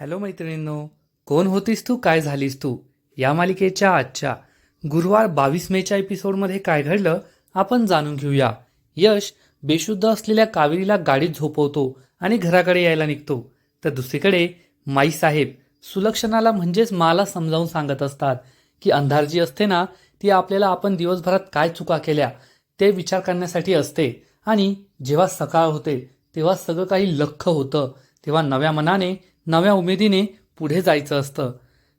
Hello मैत्रिणींनो कोण होतीस तू? काय झालीस तू? या मालिकेच्या आजच्या गुरुवार बावीस मेच्या एपिसोडमध्ये काय घडलं आपण जाणून घेऊया. यश बेशुद्ध असलेल्या कावेरीला गाडीत झोपवतो आणि घराकडे यायला निघतो. तर दुसरीकडे माई साहेब सुलक्षणाला म्हणजेच मला समजावून सांगत असतात की अंधार जी असते ना ती आपल्याला आपण दिवसभरात काय चुका केल्या ते विचार करण्यासाठी असते. आणि जेव्हा सकाळ होते तेव्हा सगळं काही लख्ख होतं. तेव्हा नव्या मनाने नव्या उमेदीने पुढे जायचं असतं.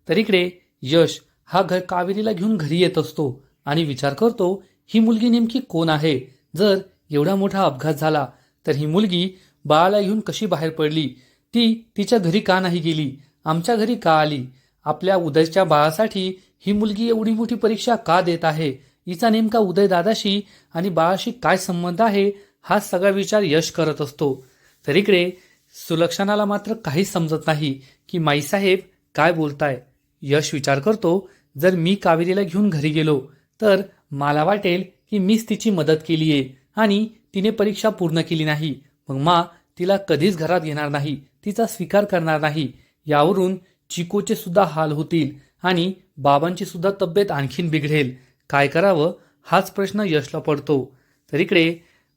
तर इकडे यश हा घर कावेरीला घेऊन घरी येत असतो आणि विचार करतो ही मुलगी नेमकी कोण आहे? जर एवढा मोठा अपघात झाला तर ही मुलगी बाळाला घेऊन कशी बाहेर पडली? ती तिच्या घरी का नाही गेली? आमच्या घरी का आली? आपल्या उदयच्या बाळासाठी ही मुलगी एवढी मोठी परीक्षा का देत आहे? हिचा नेमका उदय दादाशी आणि बाळाशी काय संबंध आहे? हा सगळा विचार यश करत असतो. तर इकडे सुलक्षणाला मात्र काहीच समजत नाही की माईसाहेब काय बोलताय. यश विचार करतो जर मी कावेरीला घेऊन घरी गेलो तर मला वाटेल की मीच तिची मदत केली आहे आणि तिने परीक्षा पूर्ण केली नाही. मग मा तिला कधीच घरात घेणार नाही तिचा स्वीकार करणार नाही. यावरून चिकोचे सुद्धा हाल होतील आणि बाबांची सुद्धा तब्येत आणखीन बिघडेल. काय करावं? हाच प्रश्न यशला पडतो. तर इकडे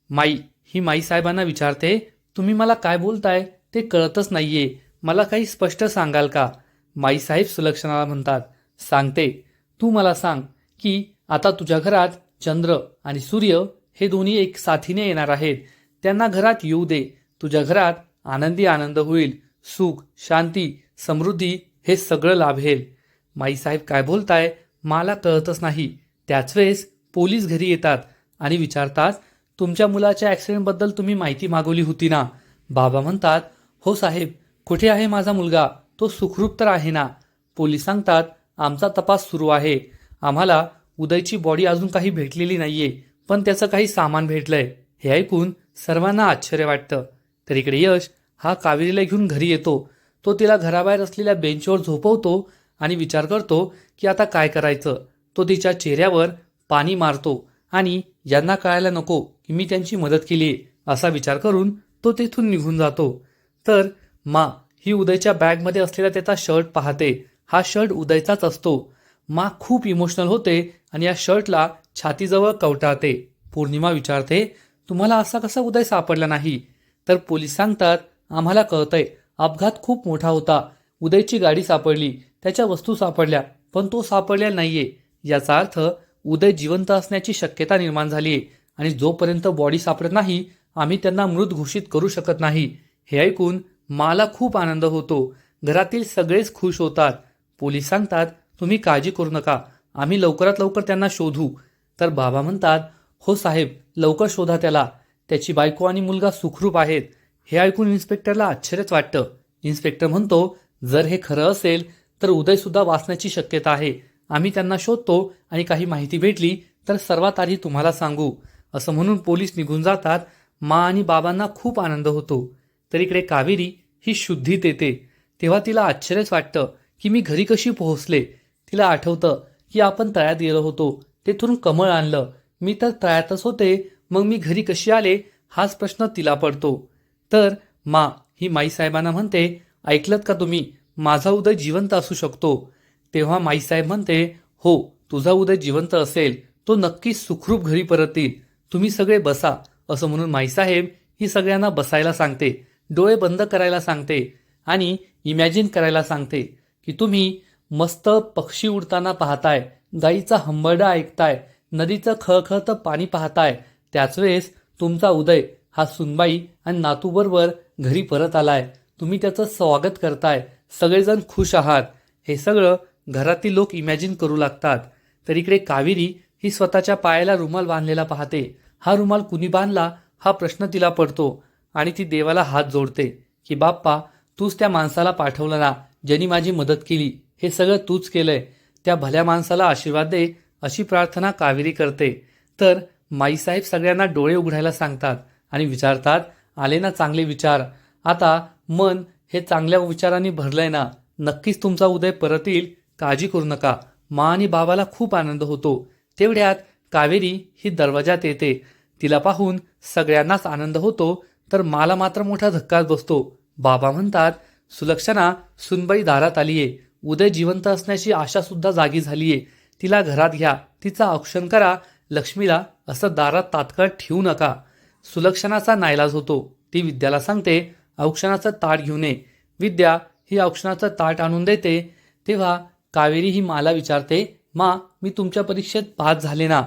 माई ही माई साहेबांना विचारते तुम्ही मला काय बोलताय ते कळतच नाहीये. मला काही स्पष्ट सांगाल का? माई साहेब सुलक्षणाला म्हणतात सांगते. तू मला सांग की आता तुझ्या घरात चंद्र आणि सूर्य हे दोन्ही एक साथीने येणार आहेत. त्यांना घरात येऊ दे. तुझ्या घरात आनंदी आनंद होईल. सुख शांती समृद्धी हे सगळं लाभेल. माईसाहेब काय बोलताय? मला कळतच नाही. त्याच वेळेस पोलीस घरी येतात आणि विचारतात तुमच्या मुलाच्या ॲक्सिडेंटबद्दल तुम्ही माहिती मागवली होती ना? बाबा म्हणतात हो साहेब कुठे आहे माझा मुलगा? तो सुखरूप तर आहे ना? पोलीस सांगतात आमचा तपास सुरू आहे. आम्हाला उदयची बॉडी अजून काही भेटलेली नाहीये पण त्याचं काही सामान भेटलंय. हे ऐकून सर्वांना आश्चर्य वाटतं. तर इकडे यश हा कावेरीला घेऊन घरी येतो. तो तिला घराबाहेर असलेल्या बेंचवर झोपवतो आणि विचार करतो की आता काय करायचं? तो तिच्या चेहऱ्यावर पाणी मारतो आणि यांना कळायला नको. की मी त्यांची मदत केली असा विचार करून तो तेथून निघून जातो. तर मा ही उदयच्या बॅगमध्ये असलेला त्याचा शर्ट पाहते. हा शर्ट उदयचाच असतो. मा खूप इमोशनल होते आणि या शर्टला छातीजवळ कवटाळते. पौर्णिमा विचारते तुम्हाला असा कसा उदय सापडला नाही? तर पोलीस सांगतात आम्हाला कळतंय अपघात खूप मोठा होता. उदयची गाडी सापडली त्याच्या वस्तू सापडल्या पण तो सापडलेला नाहीये. याचा अर्थ उदय जिवंत असण्याची शक्यता निर्माण झालीये. आणि जोपर्यंत बॉडी सापडत नाही आम्ही त्यांना मृत घोषित करू शकत नाही. हे ऐकून मला खूप आनंद होतो. घरातील सगळेच खुश होतात. पोलीस सांगतात तुम्ही काळजी करू नका. आम्ही लवकरात लवकर त्यांना शोधू. तर बाबा म्हणतात हो साहेब लवकर शोधा त्याला. त्याची बायको आणि मुलगा सुखरूप आहेत. हे ऐकून इन्स्पेक्टरला आश्चर्यच वाटतं. इन्स्पेक्टर म्हणतो जर हे खरं असेल तर उदयसुद्धा वाचण्याची शक्यता आहे. आम्ही त्यांना शोधतो आणि काही माहिती भेटली तर सर्वात आधी तुम्हाला सांगू. असं म्हणून पोलीस निघून जातात. मा आणि बाबांना खूप आनंद होतो. तर इकडे कावेरी ही शुद्धीत येते. तेव्हा तिला आश्चर्यच वाटतं की मी घरी कशी पोहोचले. तिला आठवतं की आपण तळ्यात गेलो होतो. तेथून कमळ आणलं. मी तर तळ्यातच होते. मग मी घरी कशी आले? हाच प्रश्न तिला पडतो. तर मा ही माईसाहेबांना म्हणते ऐकलत का तुम्ही? माझा उदय जिवंत असू शकतो. तेव्हा माईसाहेब म्हणते हो तुझा उदय जिवंत असेल. तो नक्कीच सुखरूप घरी परत येईल तुम्ही सगळे बसा असं म्हणून माईसाहेब ही सगळ्यांना बसायला सांगते डोळे बंद करायला सांगते आणि इमॅजिन करायला सांगते की तुम्ही मस्त पक्षी उडताना पाहताय गाईचा हंबरडा ऐकताय नदीचं खळखळतं पाणी पाहताय त्याच वेळेस तुमचा उदय हा सुनबाई आणि नातूबरोबर घरी परत आलाय. तुम्ही त्याचं स्वागत करताय. सगळेजण खुश आहात. हे सगळं घरातील लोक इमॅजिन करू लागतात. तर इकडे कावेरी ही स्वतःच्या पायाला रुमाल बांधलेला पाहते. हा रुमाल कुणी बांधला हा प्रश्न तिला पडतो आणि ती देवाला हात जोडते की बाप्पा तूच त्या माणसाला पाठवलं ना ज्यांनी माझी मदत केली हे सगळं तूच केलंय. त्या भल्या माणसाला आशीर्वाद दे अशी प्रार्थना कावेरी करते. तर माईसाहेब सगळ्यांना डोळे उघडायला सांगतात आणि विचारतात आले ना चांगले विचार? आता मन हे चांगल्या विचारांनी भरलंय ना? नक्कीच तुमचा उदय परत येईल काळजी करू नका. मा आणि बाबाला खूप आनंद होतो. तेवढ्यात कावेरी ही दरवाजात येते. तिला पाहून सगळ्यांनाच आनंद होतो तर मला मात्र मोठा धक्काच बसतो. बाबा म्हणतात सुलक्षणा सुनबाई दारात आलीये. उदय जिवंत असण्याची आशा सुद्धा जागी झालीये. तिला घरात घ्या. तिचा औक्षण करा. लक्ष्मीला असं दारात तात्काळ ठेवू नका. सुलक्षणाचा नाईलाज होतो. ती विद्याला सांगते औक्षणाचं ताट घेऊन ये विद्या ही औक्षणाचं ताट आणून देते. तेव्हा कावेरी ही माला विचारते मा मी तुमच्या परीक्षेत पास झाले ना?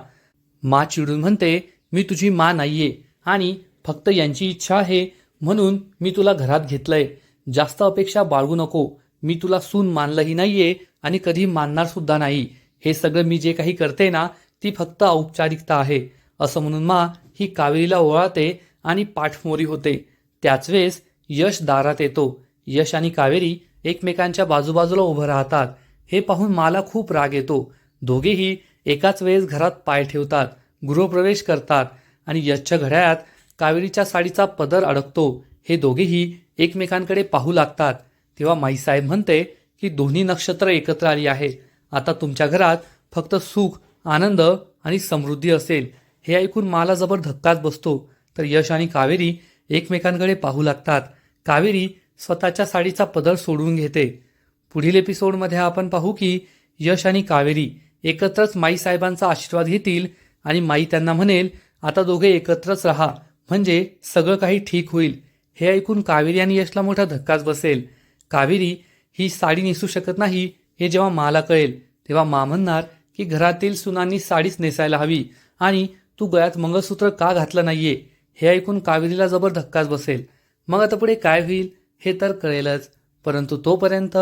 मा चिडून म्हणते मी तुझी मा आहे आणि फक्त यांची इच्छा आहे म्हणून मी तुला घरात घेतलंय. जास्त अपेक्षा बाळगू नको. मी तुला सून मानलंही नाहीये आणि कधी मानणार सुद्धा नाही. हे सगळं मी जे काही करते ना ती फक्त औपचारिकता आहे. असं म्हणून मा ही कावेरीला ओवाळते आणि पाठमोरी होते. त्याच वेळेस यश दारात येतो. यश आणि कावेरी एकमेकांच्या बाजूबाजूला उभं राहतात. हे पाहून मला खूप राग येतो. दोघेही एकाच वेळेस घरात पाय ठेवतात. गृहप्रवेश करतात आणि यशच्या घड्याळात कावेरीच्या साडीचा पदर अडकतो. हे दोघेही एकमेकांकडे पाहू लागतात. तेव्हा माईसाहेब म्हणते की दोन्ही नक्षत्र एकत्र आली आहे आता तुमच्या घरात फक्त सुख आनंद आणि समृद्धी असेल. हे ऐकून मला जबर धक्काच बसतो. तर यश आणि कावेरी एकमेकांकडे पाहू लागतात. कावेरी स्वतःच्या साडीचा पदर सोडून घेते. पुढील एपिसोडमध्ये आपण पाहू की यश आणि कावेरी एकत्रच माई साहेबांचा आशीर्वाद घेतील आणि माई त्यांना म्हणेल आता दोघे एकत्रच राहा म्हणजे सगळं काही ठीक होईल. हे ऐकून कावेरी आणि यशला मोठा धक्काच बसेल. कावेरी ही साडी नेसू शकत नाही हे जेव्हा माला कळेल तेव्हा मा म्हणणार की घरातील सुनांनी साडीच नेसायला हवी आणि तू गळ्यात मंगळसूत्र का घातलं नाहीये? हे ऐकून कावेरीला जबर धक्काच बसेल. मग आता पुढे काय होईल हे तर कळेलच परंतु तोपर्यंत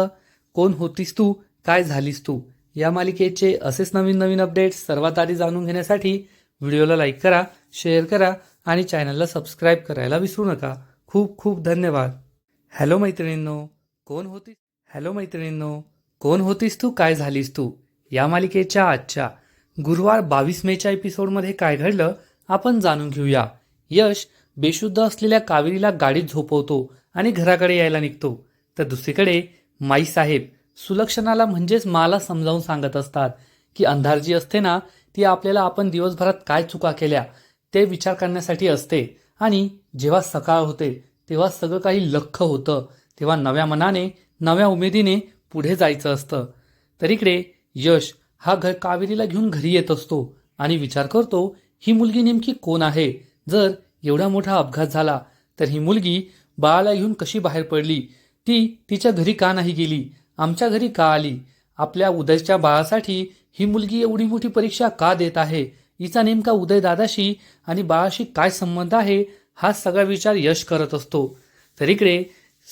कोण होतीस तू काय झालीस तू? या मालिकेचे असेच नवीन नवीन अपडेट्स सर्वात आधी जाणून घेण्यासाठी व्हिडिओला लाईक करा शेअर करा आणि चॅनलला सबस्क्राईब करायला विसरू नका. खूप खूप धन्यवाद. हॅलो मैत्रिणींनो कोण होतीस? हॅलो मैत्रिणींनो कोण होतीस तू? काय झालीस तू? या मालिकेच्या आजच्या गुरुवार बावीस मेच्या एपिसोडमध्ये काय घडलं आपण जाणून घेऊया. यश बेशुद्ध असलेल्या कावेरीला गाडीत झोपवतो आणि घराकडे यायला निघतो. तर दुसरीकडे माई साहेब सुलक्षणाला म्हणजेच माला समजावून सांगत असतात. की अंधार जी असते ना ती आपल्याला आपण दिवसभरात काय चुका केल्या ते विचार करण्यासाठी असते. आणि जेव्हा सकाळ होते तेव्हा सगळं काही लख होतं. तेव्हा नव्या मनाने नव्या उमेदीने पुढे जायचं असतं. तर इकडे यश हा घर कावेरीला घेऊन घरी येत असतो आणि विचार करतो ही मुलगी नेमकी कोण आहे? जर एवढा मोठा अपघात झाला तर ही मुलगी बाळाला घेऊन कशी बाहेर पडली? ती तिच्या घरी का नाही गेली? आमच्या घरी का आली? आपल्या उदयच्या बाळासाठी ही मुलगी एवढी मोठी परीक्षा का देत आहे? हिचा नेमका उदय दादाशी आणि बाळाशी काय संबंध आहे? हा सगळा विचार यश करत असतो. तर इकडे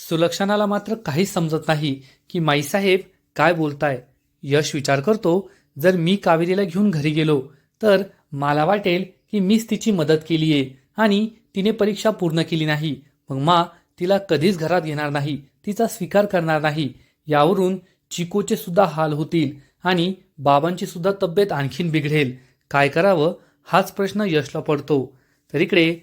सुलक्षणाला मात्र काहीच समजत नाही की माईसाहेब काय बोलताय. यश विचार करतो जर मी कावेरीला घेऊन घरी गेलो तर मला वाटेल की मीच तिची मदत केली आहे आणि तिने परीक्षा पूर्ण केली नाही. मग मा तिला कधीच घरात घेणार नाही. तिचा स्वीकार करणार नाही. यावरून चिकोचे सुद्धा हाल होतील आणि बाबांची सुद्धा तब्येत आणखीन बिघडेल. काय करावं? हाच प्रश्न यशला पडतो. तर इकडे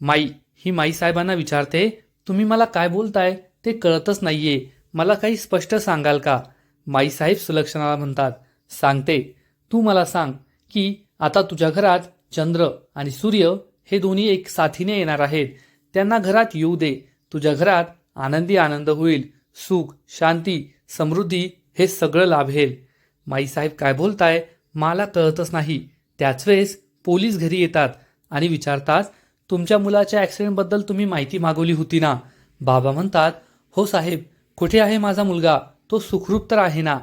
माई ही माई साहेबांना विचारते तुम्ही मला काय बोलताय? ते कळतच नाहीये. मला काही स्पष्ट सांगाल का? माई साहेब सुलक्षणाला म्हणतात सांगते. तू मला सांग की आता तुझ्या घरात चंद्र आणि सूर्य हे दोन्ही एक साथीने येणार आहेत. त्यांना घरात येऊ दे. तुझ्या घरात आनंदी आनंद होईल. सुख शांती समृद्धी हे सगळं लाभेल. माईसाहेब काय बोलताय? मला कळतच नाही. त्याच वेळेस पोलीस घरी येतात आणि विचारतात तुमच्या मुलाच्या ॲक्सिडेंटबद्दल तुम्ही माहिती मागवली होती ना? बाबा म्हणतात हो साहेब कुठे आहे माझा मुलगा? तो सुखरूप तर आहे ना?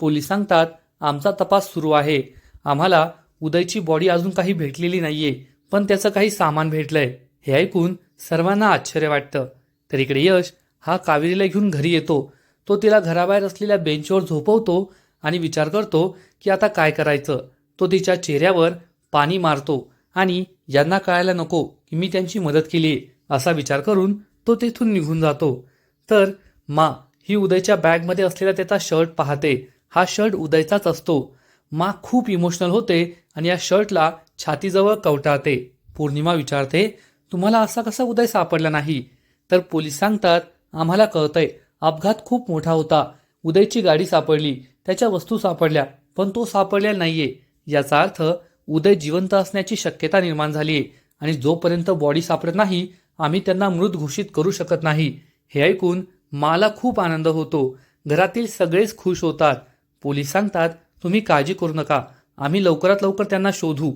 पोलीस सांगतात आमचा तपास सुरू आहे. आम्हाला उदयची बॉडी अजून काही भेटलेली नाहीये पण त्याचं काही सामान भेटलंय. हे ऐकून सर्वांना आश्चर्य वाटतं. तर इकडे यश हा कावेरीला घेऊन घरी येतो. तो तिला घराबाहेर असलेल्या बेंचवर झोपवतो आणि विचार करतो की आता काय करायचं? तो तिच्या चेहऱ्यावर पाणी मारतो आणि यांना कळायला नको की मी त्यांची मदत केली असा विचार करून तो तेथून निघून जातो. तर मा ही उदयच्या बॅगमध्ये असलेला त्याचा शर्ट पाहते. हा शर्ट उदयचाच असतो. मा खूप इमोशनल होते आणि या शर्टला छातीजवळ कवटाळते. पौर्णिमा विचारते तुम्हाला असा कसा उदय सापडला नाही? तर पोलीस सांगतात आम्हाला कळतंय अपघात खूप मोठा होता. उदयची गाडी सापडली. त्याच्या वस्तू सापडल्या पण तो सापडल्या नाहीये. याचा अर्थ उदय जिवंत असण्याची शक्यता निर्माण झाली आहे आणि जोपर्यंत बॉडी सापडत नाही आम्ही त्यांना मृत घोषित करू शकत नाही. हे ऐकून मला खूप आनंद होतो. घरातील सगळेच खुश होतात. पोलीस सांगतात तुम्ही काळजी करू नका. आम्ही लवकरात लवकर त्यांना शोधू.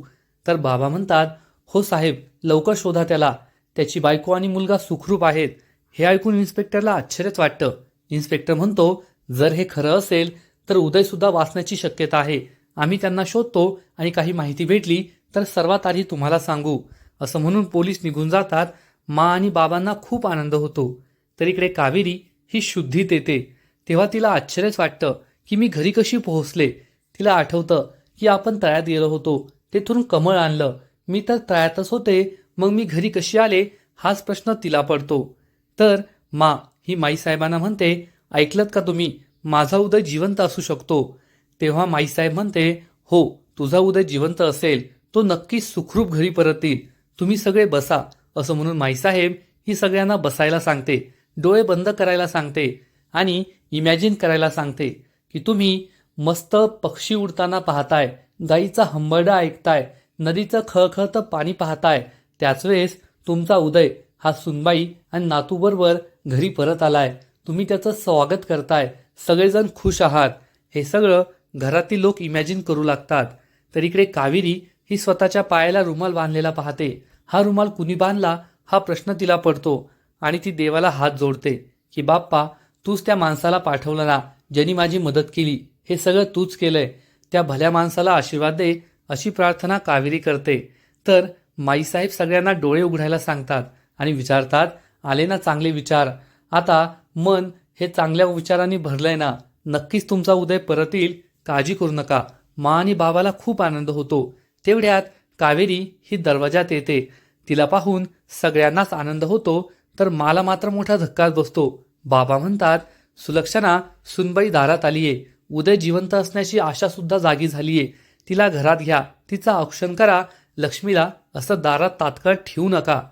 तर बाबा म्हणतात हो साहेब लवकर शोधा त्याला. त्याची बायको आणि मुलगा सुखरूप आहेत. हे ऐकून इन्स्पेक्टरला आश्चर्यच वाटतं. इन्स्पेक्टर म्हणतो जर हे खरं असेल तर उदयसुद्धा वाचण्याची शक्यता आहे. आम्ही त्यांना शोधतो आणि काही माहिती भेटली तर सर्वात आधी तुम्हाला सांगू. असं म्हणून पोलीस निघून जातात. मा आणि बाबांना खूप आनंद होतो. तर इकडे कावेरी ही शुद्धीत येते. तेव्हा तिला आश्चर्यच वाटतं की मी घरी कशी पोहोचले. तिला आठवतं की आपण तळ्यात गेलो होतो. तेथून कमळ आणलं. मी तर तळ्यातच होते. मग मी घरी कशी आले? हाच प्रश्न तिला पडतो. तर मा ही माईसाहेबांना म्हणते ऐकलत का तुम्ही? माझा उदय जिवंत असू शकतो. तेव्हा माईसाहेब म्हणते हो तुझा उदय जिवंत असेल. तो नक्कीच सुखरूप घरी परत येईल तुम्ही सगळे बसा. असं म्हणून माईसाहेब ही सगळ्यांना बसायला सांगते डोळे बंद करायला सांगते आणि इमॅजिन करायला सांगते की तुम्ही मस्त पक्षी उडताना पाहताय गाईचा हंबरडा ऐकताय नदीचं खळखळतं पाणी पाहताय. त्याच वेळेस तुमचा उदय हा सुनबाई आणि नातूबरोबर घरी परत आलाय. तुम्ही त्याचं स्वागत करताय. सगळेजण खुश आहात. हे सगळं घरातील लोक इमॅजिन करू लागतात. तर इकडे कावेरी ही स्वतःच्या पायाला रुमाल बांधलेला पाहते. हा रुमाल कुणी बांधला? हा प्रश्न तिला पडतो आणि ती देवाला हात जोडते की बाप्पा तूच त्या माणसाला पाठवलं ना ज्यांनी माझी मदत केली. हे सगळं तूच केलंय. त्या भल्या माणसाला आशीर्वाद दे अशी प्रार्थना कावेरी करते. तर माईसाहेब सगळ्यांना डोळे उघडायला सांगतात. आणि विचारतात आले ना चांगले विचार. आता मन हे चांगल्या विचारांनी भरलंय ना. नक्कीच तुमचा उदय परत येईल काळजी करू नका. मा आणि बाबाला खूप आनंद होतो. तेवढ्यात कावेरी ही दरवाजात येते. तिला पाहून सगळ्यांनाच आनंद होतो. तर मला मात्र मोठा धक्काच बसतो. बाबा म्हणतात सुलक्षणा सुनबाई दारात आलीये. उदय जिवंत असण्याची आशा सुद्धा जागी झालीये. तिला घरात घ्या. तिचा औक्षण करा. लक्ष्मीला असं दारात तात्काळ ठेवू नका.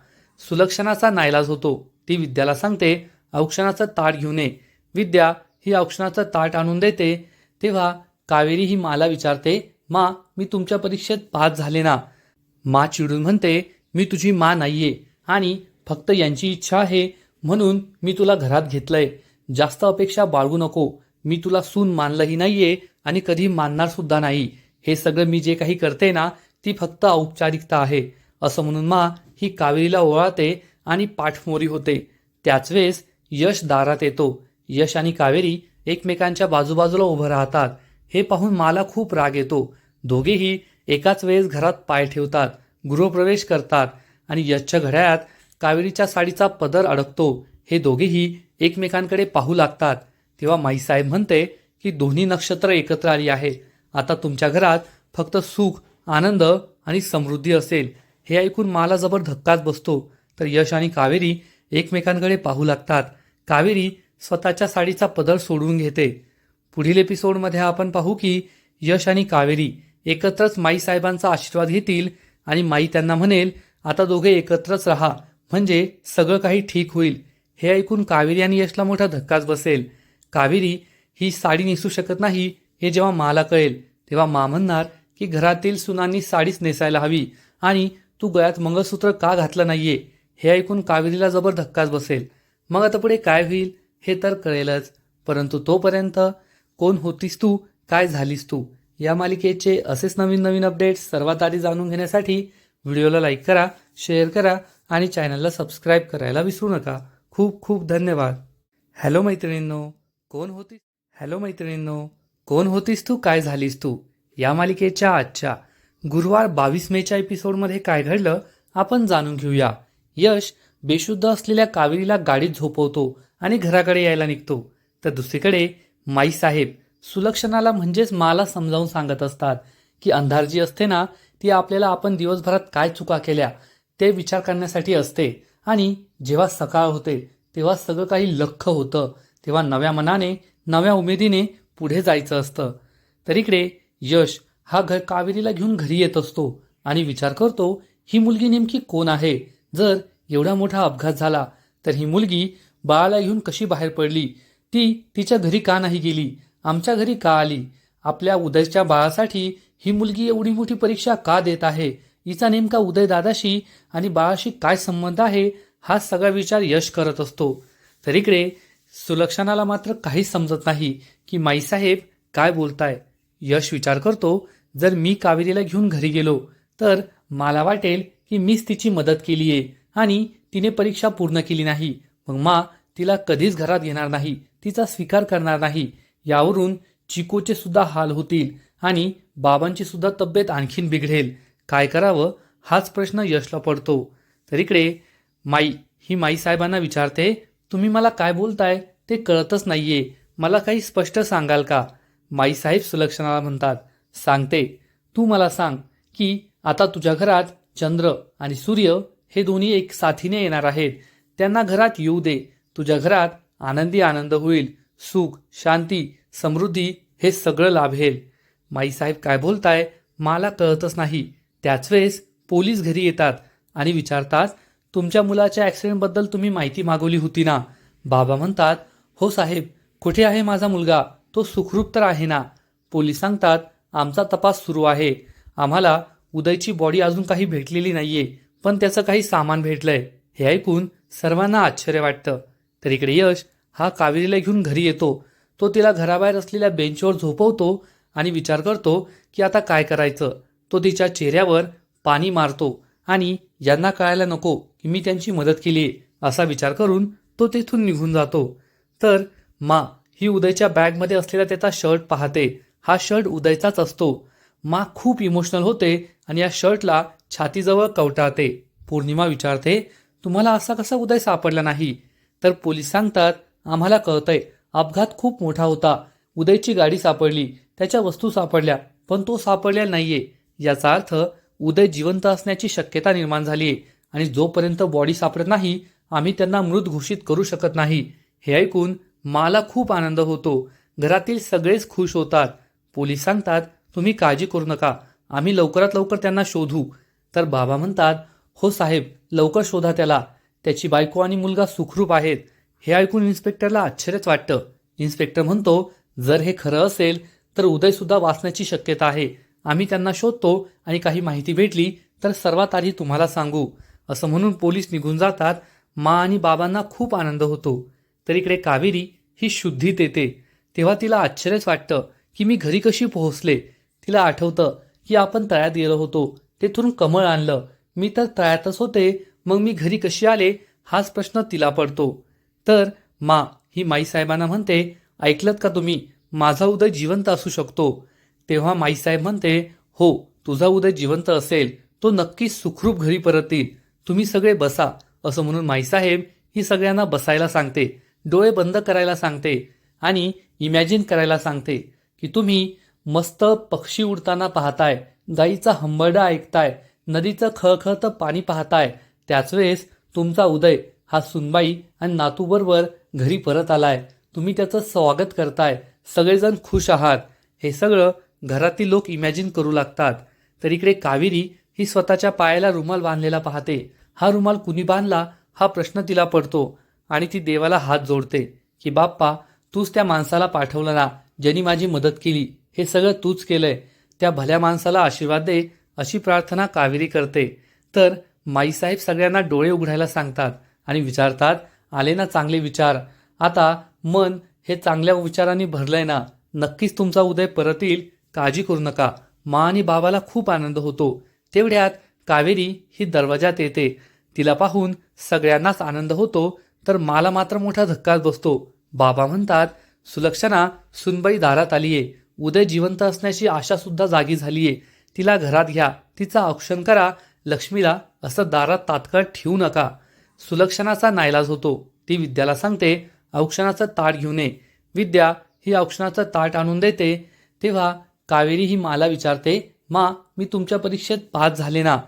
सुलक्षणाचा नाईलाज होतो. ती विद्याला सांगते औक्षणाचं ताट घेऊन ये विद्या ही औक्षणाचं ताट आणून देते. तेव्हा कावेरी ही माला विचारते मा मी तुमच्या परीक्षेत पास झाले ना? मा चिडून म्हणते मी तुझी मा नाहीये आणि फक्त यांची इच्छा आहे. म्हणून मी तुला घरात घेतलंय. जास्त अपेक्षा बाळगू नको. मी तुला सून मानलंही नाहीये आणि कधी मानणार सुद्धा नाही. हे सगळं मी जे काही करते ना ती फक्त औपचारिकता आहे. असं म्हणून मा ही कावेरीला ओवाळते आणि पाठमोरी होते. त्याच वेळेस यश दारात येतो. यश आणि कावेरी एकमेकांच्या बाजूबाजूला उभं राहतात. हे पाहून मला खूप राग येतो. दोघेही एकाच वेळेस घरात पाय ठेवतात गृहप्रवेश करतात आणि यशच्या घड्याळात कावेरीच्या साडीचा पदर अडकतो. हे दोघेही एकमेकांकडे पाहू लागतात. तेव्हा माईसाहेब म्हणते की दोन्ही नक्षत्र एकत्र आली आहे. आता तुमच्या घरात फक्त सुख आनंद आणि समृद्धी असेल. हे ऐकून मला जबर धक्काच बसतो. तर यश आणि कावेरी एकमेकांकडे पाहू लागतात. कावेरी स्वतःच्या साडीचा पदर सोडून घेते. पुढील एपिसोडमध्ये आपण पाहू की यश आणि कावेरी एकत्रच माई साहेबांचा आशीर्वाद घेतील आणि माई त्यांना म्हणेल आता दोघे एकत्रच राहा. म्हणजे सगळं काही ठीक होईल. हे ऐकून कावेरी आणि यशला मोठा धक्काच बसेल. कावेरी ही साडी नेसू शकत नाही. हे जेव्हा माला कळेल तेव्हा मा म्हणणार की घरातील सुनांनी साडीच नेसायला हवी आणि तू गळ्यात मंगळसूत्र का घातलं नाहीये? हे ऐकून कावेरीला जबर धक्काच बसेल. मग आता पुढे काय होईल? हे तर कळेलच. परंतु तोपर्यंत कोण होतीस तू? काय झालीस तू? या मालिकेचे असेच नवीन नवीन अपडेट्स सर्वात आधी जाणून घेण्यासाठी व्हिडिओला लाईक करा शेअर करा आणि चॅनलला सबस्क्राईब करायला विसरू नका. खूप खूप धन्यवाद. हॅलो मैत्रिणींनो कोण होतीस? हॅलो मैत्रिणींनो कोण होतीस तू? काय झालीस तू? या मालिकेच्या आजच्या गुरुवार बावीस मेच्या एपिसोडमध्ये काय घडलं आपण जाणून घेऊया. यश बेशुद्ध असलेल्या कावेरीला गाडीत झोपवतो आणि घराकडे यायला निघतो. तर दुसरीकडे माई साहेब सुलक्षणाला म्हणजेच मला समजावून सांगत असतात की अंधार जी असते ना ती आपल्याला आपण दिवसभरात काय चुका केल्या ते विचार करण्यासाठी असते. आणि जेव्हा सकाळ होते तेव्हा सगळं काही लख होतं तेव्हा नव्या मनाने नव्या उमेदीने पुढे जायचं असतं. तर इकडे यश हा घर कावेरीला घेऊन घरी येत असतो आणि विचार करतो ही मुलगी नेमकी कोण आहे? जर एवढा मोठा अपघात झाला तर ही मुलगी बाळाला घेऊन कशी बाहेर पडली? ती तिच्या घरी का नाही गेली? आमच्या घरी का आली? आपल्या उदयच्या बाळासाठी ही मुलगी एवढी मोठी परीक्षा का देत आहे? हिचा नेमका उदय दादाशी आणि बाळाशी काय संबंध आहे? हा सगळा विचार यश करत असतो. तर इकडे सुलक्षणाला मात्र काहीच समजत नाही की माईसाहेब काय बोलताय. यश विचार करतो जर मी कावेरीला घेऊन घरी गेलो तर मला वाटेल की मीच तिची मदत केली आहे आणि तिने परीक्षा पूर्ण केली नाही. मग मा तिला कधीच घरात घेणार नाही तिचा स्वीकार करणार नाही. यावरून चिकोचे सुद्धा हाल होतील आणि बाबांची सुद्धा तब्येत आणखीन बिघडेल. काय करावं हाच प्रश्न यशला पडतो. तर इकडे माई ही माई साहेबांना विचारते तुम्ही मला काय बोलताय? ते कळतच नाहीये. मला काही स्पष्ट सांगाल का? माई साहेब सुलक्षणाला म्हणतात सांगते. तू मला सांग की आता तुझ्या घरात चंद्र आणि सूर्य हे दोन्ही एक साथीने येणार आहेत. त्यांना घरात येऊ दे. तुझ्या घरात आनंदी आनंद होईल. सुख शांती समृद्धी हे सगळं लाभेल. माईसाहेब काय बोलताय? मला कळतच नाही. त्याच वेळेस पोलीस घरी येतात आणि विचारतात तुमच्या मुलाच्या ॲक्सिडेंटबद्दल तुम्ही माहिती मागवली होती ना? बाबा म्हणतात हो साहेब कुठे आहे माझा मुलगा? तो सुखरूप तर आहे ना. पोलीस सांगतात आमचा तपास सुरू आहे. आम्हाला उदयची बॉडी अजून काही भेटलेली नाहीये पण त्याचं काही सामान भेटलंय. हे ऐकून सर्वांना आश्चर्य वाटतं. तर इकडे यश हा कावेरीला घेऊन घरी येतो. तो तिला घराबाहेर असलेल्या बेंचवर झोपवतो आणि विचार करतो की आता काय करायचं. तो तिच्या चेहऱ्यावर पाणी मारतो आणि यांना कळायला नको की मी त्यांची मदत केली असा विचार करून तो तेथून निघून जातो. तर मा ही उदयच्या बॅगमध्ये असलेला त्याचा शर्ट पाहते. हा शर्ट उदयचाच असतो. मा खूप इमोशनल होते आणि या शर्टला छातीजवळ कवटाळते. पौर्णिमा विचारते तुम्हाला असा कसा उदय सापडला नाही? तर पोलीस सांगतात आम्हाला कळतंय अपघात खूप मोठा होता. उदयची गाडी सापडली त्याच्या वस्तू सापडल्या पण तो सापडलेला नाहीये. याचा अर्थ उदय जिवंत असण्याची शक्यता निर्माण झाली आहे आणि जोपर्यंत बॉडी सापडत नाही आम्ही त्यांना मृत घोषित करू शकत नाही. हे ऐकून मला खूप आनंद होतो. घरातील सगळेच खुश होतात. पोलीस सांगतात तुम्ही काळजी करू नका. आम्ही लवकरात लवकर त्यांना शोधू. तर बाबा म्हणतात हो साहेब लवकर शोधा त्याला. त्याची बायको आणि मुलगा सुखरूप आहेत. हे ऐकून इन्स्पेक्टरला आश्चर्यच वाटतं. इन्स्पेक्टर म्हणतो जर हे खरं असेल तर उदयसुद्धा वाचण्याची शक्यता आहे. आम्ही त्यांना शोधतो आणि काही माहिती भेटली तर सर्वात आधी तुम्हाला सांगू. असं म्हणून पोलीस निघून जातात. मा आणि बाबांना खूप आनंद होतो. तर इकडे कावेरी ही शुद्धी देते तेव्हा तिला आश्चर्यच वाटतं. की मी घरी कशी पोहोचले तिला आठवतं की आपण तळ्यात गेलो होतो. तेथून कमळ आणलं. मी तर तळ्यातच होते. मग मी घरी कशी आले हाच प्रश्न तिला पडतो. तर मा ही माईसाहेबांना म्हणते ऐकलत का तुम्ही? माझा उदय जिवंत असू शकतो. तेव्हा माईसाहेब म्हणते हो तुझा उदय जिवंत असेल. तो नक्कीच सुखरूप घरी परत येईल तुम्ही सगळे बसा. असं म्हणून माईसाहेब ही सगळ्यांना बसायला सांगते. डोळे बंद करायला सांगते आणि इमॅजिन करायला सांगते. की तुम्ही मस्त पक्षी उडताना पाहताय गाईचा हंबरडा ऐकताय नदीचं खळखळतं पाणी पाहताय त्याच वेळेस तुमचा उदय हा सुनबाई आणि नातूबरोबर घरी परत आलाय. तुम्ही त्याचं स्वागत करताय. सगळेजण खुश आहात. हे सगळं घरातील लोक इमॅजिन करू लागतात. तर इकडे कावेरी ही स्वतःच्या पायाला रुमाल बांधलेला पाहते. हा रुमाल कुणी बांधला? हा प्रश्न तिला पडतो आणि ती देवाला हात जोडते की बाप्पा तूच त्या माणसाला पाठवलं ना. ज्यांनी माझी मदत केली हे सगळं तूच केलंय. त्या भल्या माणसाला आशीर्वाद दे अशी प्रार्थना कावेरी करते. तर माईसाहेब सगळ्यांना डोळे उघडायला सांगतात आणि विचारतात आले ना चांगले विचार? आता मन हे चांगल्या विचारांनी भरलंय ना? नक्कीच तुमचा उदय परत येईल काळजी करू नका. मा आणि बाबाला खूप आनंद होतो. तेवढ्यात कावेरी ही दरवाजात येते. तिला पाहून सगळ्यांनाच आनंद होतो. तर मला मात्र मोठा धक्काच बसतो. बाबा म्हणतात सुलक्षणा सुनबाई दारात आलीये. उदय जिवंत असण्याची आशा सुद्धा जागी झालीये. तिला घरात घ्या. तिचा औक्षण करा. लक्ष्मीला असं दारात तात्काळ ठेवू नका. सुलक्षणाचा नाईलाज होतो. ती विद्याला सांगते औक्षणाचं ताट घेऊन ये विद्या ही औक्षणाचं ताट आणून देते. तेव्हा कावेरी ही माला विचारते मा मी तुमच्या परीक्षेत पास झाले ना?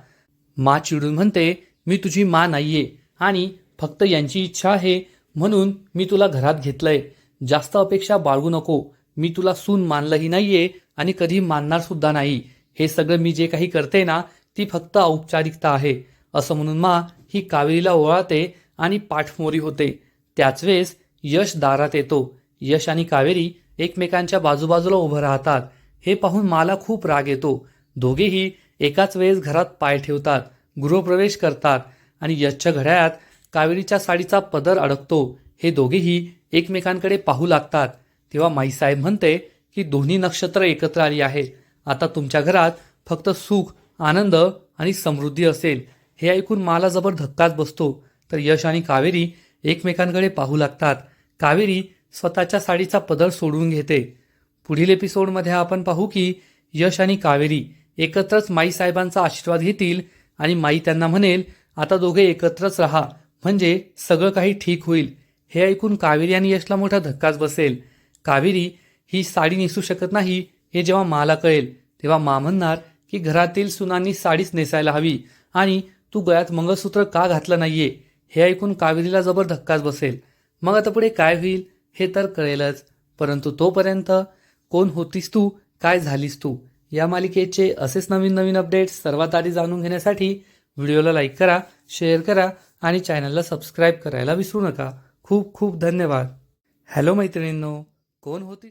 मा चिडून म्हणते मी तुझी मा नाहीये. आणि फक्त यांची इच्छा आहे. म्हणून मी तुला घरात घेतलंय. जास्त अपेक्षा बाळगू नको. मी तुला सून मानलंही नाहीये आणि कधी मानणार सुद्धा नाही. हे सगळं मी जे काही करते ना ती फक्त औपचारिकता आहे. असं म्हणून मा ही कावेरीला ओळाते आणि पाठमोरी होते. त्याच वेळेस यश दारात येतो. यश आणि कावेरी एकमेकांच्या बाजूबाजूला उभं राहतात. हे पाहून मला खूप राग येतो. दोघेही एकाच वेळेस घरात पाय ठेवतात गृहप्रवेश करतात आणि यशच्या घड्याळात कावेरीच्या साडीचा पदर अडकतो. हे दोघेही एकमेकांकडे पाहू लागतात. तेव्हा माईसाहेब म्हणते की दोन्ही नक्षत्र एकत्र आली आहे आता तुमच्या घरात फक्त सुख आनंद आणि समृद्धी असेल. हे ऐकून मला जबर धक्काच बसतो. तर यश आणि कावेरी एकमेकांकडे पाहू लागतात. कावेरी स्वतःच्या साडीचा पदर सोडून घेते. पुढील एपिसोडमध्ये आपण पाहू की यश आणि कावेरी एकत्रच माई साहेबांचा आशीर्वाद घेतील आणि माई त्यांना म्हणेल आता दोघे एकत्रच राहा. म्हणजे सगळं काही ठीक होईल. हे ऐकून कावेरी आणि यशला मोठा धक्काच बसेल. कावेरी ही साडी नेसू शकत नाही हे जेव्हा माला कळेल तेव्हा मा म्हणणार की घरातील सुनांनी साडीच नेसायला हवी आणि तू गळ्यात मंगळसूत्र का घातलं नाहीये? हे ऐकून कावेरीला जबर धक्काच बसेल. मग आता पुढे काय होईल हे तर कळेलच परंतु तोपर्यंत कोण होतीस तू काय झालीस तू? या मालिकेचे असेच नवीन नवीन अपडेट्स सर्वात आधी जाणून घेण्यासाठी व्हिडिओला लाईक करा शेअर करा आणि चॅनलला सबस्क्राईब करायला विसरू नका. खूप खूप धन्यवाद. हॅलो मैत्रिणींनो कोण होती?